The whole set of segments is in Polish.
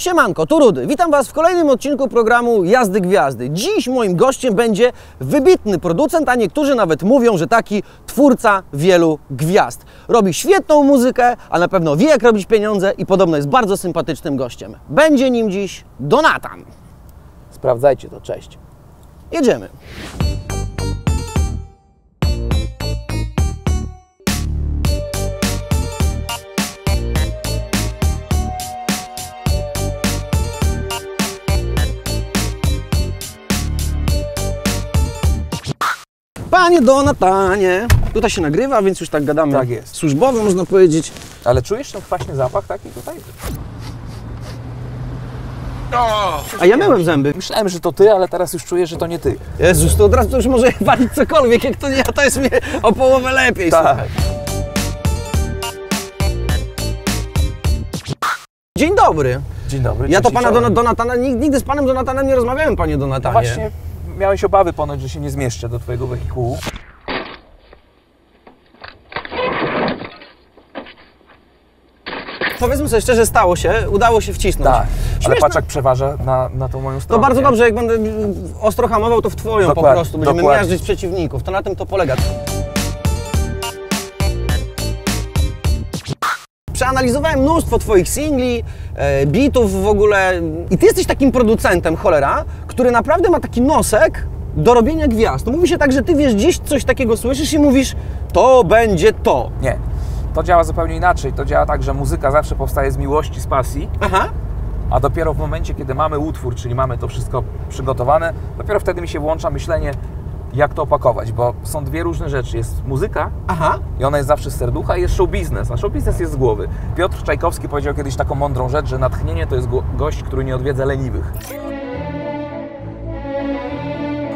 Siemanko, tu Rudy. Witam Was w kolejnym odcinku programu Jazdy Gwiazdy. Dziś moim gościem będzie wybitny producent, a niektórzy nawet mówią, że taki twórca wielu gwiazd. Robi świetną muzykę, a na pewno wie jak robić pieniądze i podobno jest bardzo sympatycznym gościem. Będzie nim dziś Donatan. Sprawdzajcie to, cześć. Jedziemy. Panie Donatanie, tutaj się nagrywa, więc już tak gadamy Tak jest. służbowo, można powiedzieć. Ale czujesz ten kwaśny zapach taki tutaj? A ja myłem zęby. Myślałem, że to ty, ale teraz już czuję, że to nie ty. Jezus, to od razu to już może walić cokolwiek, jak to nie ja, to jest mnie o połowę lepiej. Tak. słuchaj. Dzień dobry. Dzień dobry. Ja to pana. Don- Donatana, nigdy, nigdy z panem Donatanem nie rozmawiałem, panie Donatanie. Właśnie miałeś obawy ponoć, że się nie zmieszczę do twojego wehikułu. Powiedzmy sobie szczerze, stało się, udało się wcisnąć. Tak. Ale Śmieszne- jak przeważa na, na tą moją To stronę. bardzo nie? dobrze, jak będę ostro hamował, to w twoją po Dokładnie, prostu. Będziemy dokładnie. miażdżyć przeciwników. To na tym to polega. Przeanalizowałem mnóstwo Twoich singli, bitów w ogóle i Ty jesteś takim producentem, cholera, który naprawdę ma taki nosek do robienia gwiazd. Mówi się tak, że Ty wiesz, gdzieś coś takiego słyszysz i mówisz, to będzie to. Nie. To działa zupełnie inaczej. To działa tak, że muzyka zawsze powstaje z miłości, z pasji, Aha, a dopiero w momencie, kiedy mamy utwór, czyli mamy to wszystko przygotowane, dopiero wtedy mi się włącza myślenie, jak to opakować, bo są dwie różne rzeczy. Jest muzyka, aha. I ona jest zawsze z serducha i jest show biznes, a show biznes jest z głowy. Piotr Czajkowski powiedział kiedyś taką mądrą rzecz, że natchnienie to jest go- gość, który nie odwiedza leniwych.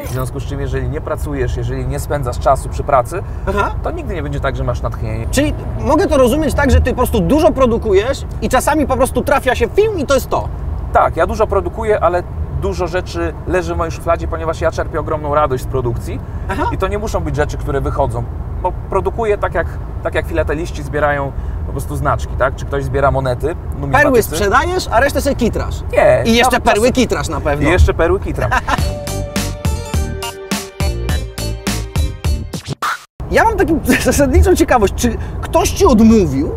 W związku z czym, jeżeli nie pracujesz, jeżeli nie spędzasz czasu przy pracy, Aha. to nigdy nie będzie tak, że masz natchnienie. Czyli mogę to rozumieć tak, że Ty po prostu dużo produkujesz i czasami po prostu trafia się film i to jest to. Tak, ja dużo produkuję, ale dużo rzeczy leży w mojej szufladzie, ponieważ ja czerpię ogromną radość z produkcji Aha. i to nie muszą być rzeczy, które wychodzą. Bo produkuję tak jak, tak jak filateliści zbierają po prostu znaczki, tak? Czy ktoś zbiera monety, Perły sprzedajesz, a resztę sobie kitrasz. Nie. I jeszcze perły czasem- kitrasz na pewno. I jeszcze perły kitram. Ja mam taką zasadniczą ciekawość, czy ktoś Ci odmówił?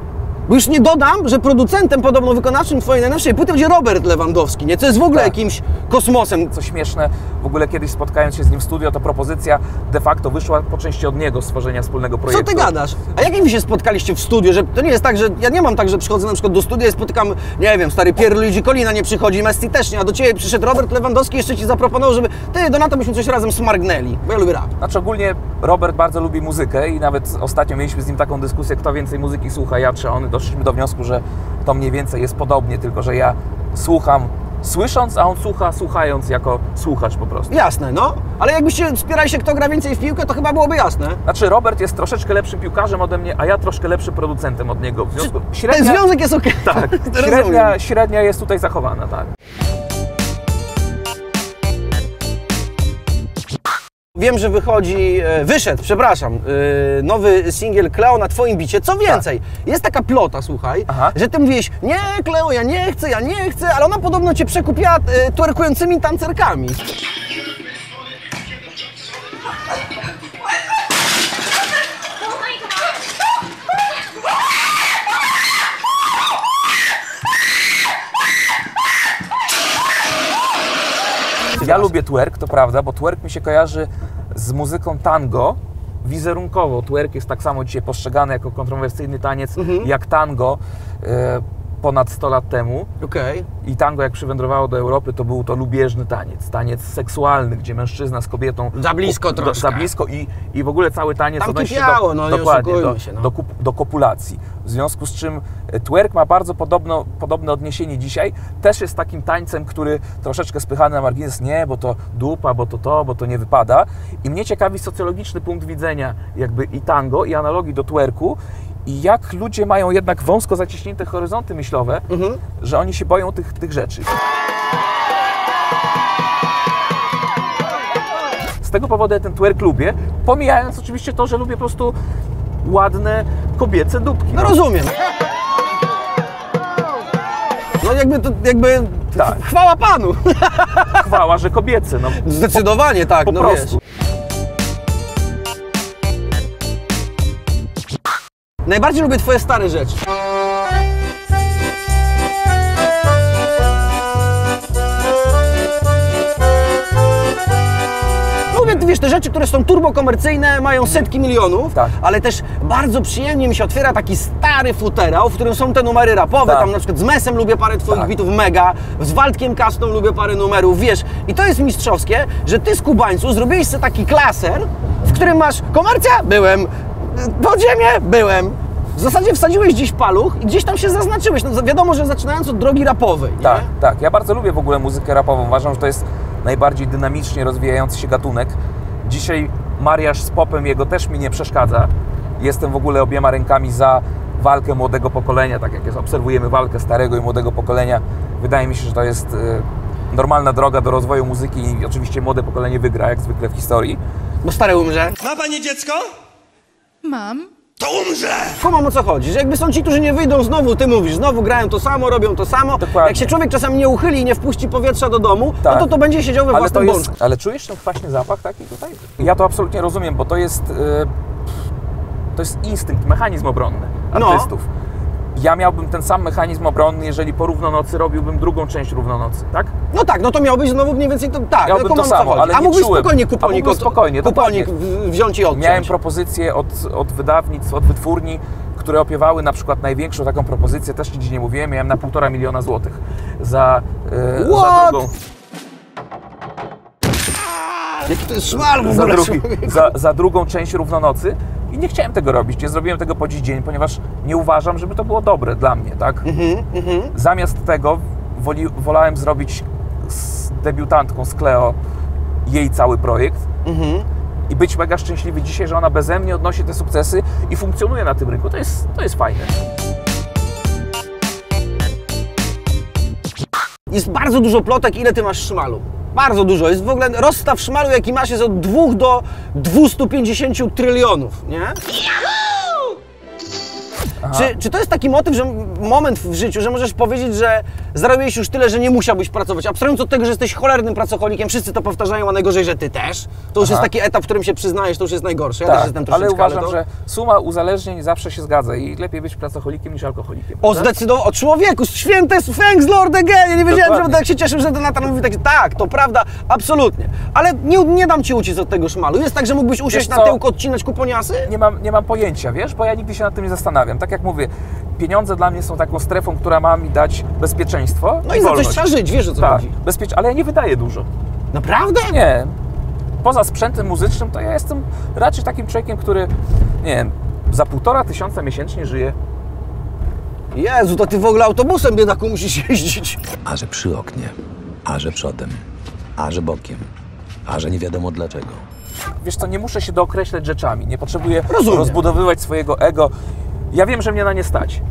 Bo już nie dodam, że producentem podobno wykonawczym Twojej najnowszej płyty będzie Robert Lewandowski, nie? Co jest w ogóle Tak. jakimś kosmosem. Co śmieszne, w ogóle kiedyś spotkając się z nim w studio, to propozycja de facto wyszła po części od niego stworzenia wspólnego Co projektu. Ty gadasz? A jak Wy się spotkaliście w studiu? Że to nie jest tak, że ja nie mam tak, że przychodzę na przykład do studia i spotykam, nie wiem, stary Pierluigi Colina nie przychodzi, Messi też nie, a do Ciebie przyszedł Robert Lewandowski jeszcze Ci zaproponował, żeby Ty, Donato, byśmy coś razem smargnęli, bo ja lubię rap. Znaczy ogólnie Robert bardzo lubi muzykę i nawet ostatnio mieliśmy z nim taką dyskusję, kto więcej muzyki słucha, ja czy on. Doszliśmy do wniosku, że to mniej więcej jest podobnie, tylko że ja słucham słysząc, a on słucha słuchając jako słuchacz po prostu. Jasne, no. Ale jakbyście spierali się, kto gra więcej w piłkę, to chyba byłoby jasne. Znaczy Robert jest troszeczkę lepszym piłkarzem ode mnie, a ja troszkę lepszym producentem od niego. W związku Ten średnia, związek jest okej. tak, średnia, średnia jest tutaj zachowana, tak. Wiem, że wychodzi, e, wyszedł, przepraszam, e, nowy singiel Kleo na Twoim bicie. Co więcej, jest taka plota, słuchaj, Aha. że Ty mówiłeś, nie Kleo, ja nie chcę, ja nie chcę, ale ona podobno Cię przekupiła e, twerkującymi tancerkami. Ja lubię twerk, to prawda, bo twerk mi się kojarzy z muzyką tango wizerunkowo. Twerk jest tak samo dzisiaj postrzegany jako kontrowersyjny taniec Mhm. jak tango e, ponad 100 lat temu. Okej. I tango jak przywędrowało do Europy, to był to lubieżny taniec, taniec seksualny, gdzie mężczyzna z kobietą... Za blisko do, troszkę. Za blisko i, i w ogóle cały taniec Tam odnosi się do, no, nie dokładnie, do, się, no. do, do kopulacji. W związku z czym e, twerk ma bardzo podobno, podobne odniesienie dzisiaj. Też jest takim tańcem, który troszeczkę spychany na margines, nie, bo to dupa, bo to to, bo to nie wypada. I mnie ciekawi socjologiczny punkt widzenia jakby i tango, i analogii do twerku. I jak ludzie mają jednak wąsko zaciśnięte horyzonty myślowe, Mhm. że oni się boją tych, tych rzeczy. Z tego powodu ja ten twerk lubię, pomijając oczywiście to, że lubię po prostu ładne kobiece dupki. No rozumiem. No jakby to, jakby Tak. chwała Panu. Chwała, że kobiecy, no Zdecydowanie tak, po no prostu. wiesz. Najbardziej lubię twoje stare rzeczy. Wiesz, te rzeczy, które są turbokomercyjne, mają setki milionów, Tak. ale też bardzo przyjemnie mi się otwiera taki stary futerał, w którym są te numery rapowe, Tak. tam na przykład z Mesem lubię parę twoich Tak. bitów mega, z Waldkiem Kastą lubię parę numerów, wiesz, i to jest mistrzowskie, że ty z Kubańcu zrobiłeś sobie taki klaser, w którym masz komercja? Byłem, podziemie? Byłem. W zasadzie wsadziłeś gdzieś paluch i gdzieś tam się zaznaczyłeś. No, wiadomo, że zaczynając od drogi rapowej, nie? Tak, tak. Ja bardzo lubię w ogóle muzykę rapową. Uważam, że to jest najbardziej dynamicznie rozwijający się gatunek. Dzisiaj mariaż z popem jego też mi nie przeszkadza. Jestem w ogóle obiema rękami za walkę młodego pokolenia, tak jak jest, obserwujemy walkę starego i młodego pokolenia. Wydaje mi się, że to jest e, normalna droga do rozwoju muzyki i oczywiście młode pokolenie wygra, jak zwykle w historii. Bo stary umrze. Ma pani dziecko? Mam. To umrze! Kumam o co chodzi, że jakby są ci, którzy nie wyjdą znowu, ty mówisz, znowu grają to samo, robią to samo. Dokładnie. Jak się człowiek czasami nie uchyli i nie wpuści powietrza do domu, Tak. no to to będzie siedział we Ale, własnym jest, bączku. ale czujesz ten kwaśny zapach taki tutaj? Ja to absolutnie rozumiem, bo to jest, e, to jest instynkt, mechanizm obronny No. Ja miałbym ten sam mechanizm obronny, jeżeli po równonocy robiłbym drugą część równonocy, tak? No tak, no to miałbyś znowu mniej więcej to tak, Miałbym to samo, ale A mógłbyś czułem. spokojnie A kuponik, mógłbym spokojnie, kuponik dokładnie. w- wziąć i odciąć. Miałem propozycje od, od wydawnictw, od wytwórni, które opiewały na przykład największą taką propozycję, też nigdzie nie mówiłem, miałem na półtora miliona złotych za, e, za drugą. Jaki to jest szmal w za, ogóle. drugi, człowieku. za, za drugą część równonocy i nie chciałem tego robić. Nie zrobiłem tego po dziś dzień, ponieważ nie uważam, żeby to było dobre dla mnie, tak? Mhm, Zamiast tego woli, wolałem zrobić z debiutantką, z Cleo, jej cały projekt Mhm. i być mega szczęśliwy dzisiaj, że ona beze mnie odnosi te sukcesy i funkcjonuje na tym rynku. To jest, to jest fajne. Jest bardzo dużo plotek, ile ty masz szmalu. Bardzo dużo. Jest w ogóle rozstaw szmalu, jaki masz, jest od 2 do 250 trylionów, nie? Czy, czy to jest taki motyw, że moment w życiu, że możesz powiedzieć, że zarobiłeś już tyle, że nie musiałbyś pracować? Abstrahując od tego, że jesteś cholernym pracocholikiem, wszyscy to powtarzają, a najgorzej, że ty też. To już jest taki etap, w którym się przyznajesz, to już jest najgorsze. Ja też jestem Tak, ale troszeczkę, uważam, to... że suma uzależnień zawsze się zgadza i lepiej być pracocholikiem niż alkoholikiem. O, zdecydowanie, o człowieku, święte, thanks Lord again. Ja nie wiedziałem, Dokładnie. że tak się cieszył, że ten Natan mówi tak, tak, to prawda, absolutnie. Ale nie, nie dam ci uciec od tego szmalu. Jest tak, że mógłbyś usiąść na tyłku, odcinać kuponiasy? nie mam, nie mam pojęcia, wiesz, bo ja nigdy się nad tym nie zastanawiam. Tak jak mówię, pieniądze dla mnie są taką strefą, która ma mi dać bezpieczeństwo No i za coś trzeba żyć, wiesz o co Tak, chodzi. bezpiecz... ale ja nie wydaję dużo. Naprawdę? Nie. Poza sprzętem muzycznym, to ja jestem raczej takim człowiekiem, który, nie wiem, za półtora tysiąca miesięcznie żyje. Jezu, to ty w ogóle autobusem biedaku musisz jeździć. A że przy oknie, a że przodem, a że bokiem, a że nie wiadomo dlaczego. Wiesz co, nie muszę się dookreślać rzeczami, nie potrzebuję Rozumiem. rozbudowywać swojego ego. Ja wiem, że mnie na nie stać.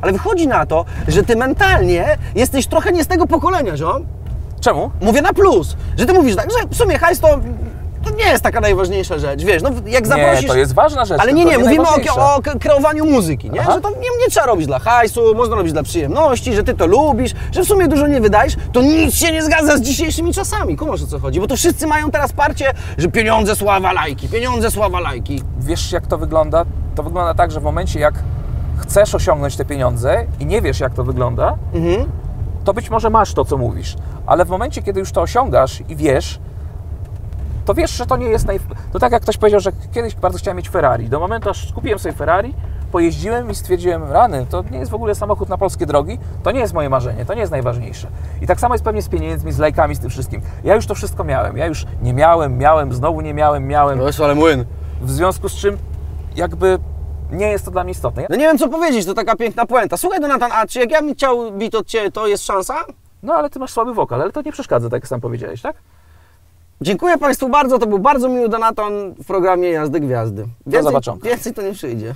Ale wychodzi na to, że ty mentalnie jesteś trochę nie z tego pokolenia, ziom. Czemu? Mówię na plus, że ty mówisz tak, że w sumie hajs to nie jest taka najważniejsza rzecz, wiesz, no jak zaprosisz... Nie, to jest ważna rzecz. Ale nie, tylko nie, mówimy o, o kreowaniu muzyki, nie? Aha. Że to nie, nie trzeba robić dla hajsu, można robić dla przyjemności, że ty to lubisz, że w sumie dużo nie wydajesz, to nic się nie zgadza z dzisiejszymi czasami. Kumasz o co chodzi? Bo to wszyscy mają teraz parcie, że pieniądze, sława, lajki, pieniądze, sława, lajki. Wiesz, jak to wygląda? To wygląda tak, że w momencie, jak chcesz osiągnąć te pieniądze i nie wiesz, jak to wygląda, Mhm. to być może masz to, co mówisz. Ale w momencie, kiedy już to osiągasz i wiesz, to wiesz, że to nie jest naj... To tak jak ktoś powiedział, że kiedyś bardzo chciałem mieć Ferrari. Do momentu, aż kupiłem sobie Ferrari, pojeździłem i stwierdziłem, rany, to nie jest w ogóle samochód na polskie drogi, to nie jest moje marzenie, to nie jest najważniejsze. I tak samo jest pewnie z pieniędzmi, z lajkami, z tym wszystkim. Ja już to wszystko miałem. Ja już nie miałem, miałem, znowu nie miałem, miałem. jest ale młyn. W związku z czym jakby nie jest to dla mnie istotne. No nie wiem co powiedzieć, to taka piękna puenta. Słuchaj Donatan, a czy jak ja bym chciał bit od Ciebie, to jest szansa? No ale ty masz słaby wokal, ale to nie przeszkadza, tak jak sam powiedziałeś, tak? Dziękuję Państwu bardzo, to był bardzo miły Donaton w programie Jazdy Gwiazdy. Więcej, zobaczonka. więcej to nie przyjdzie.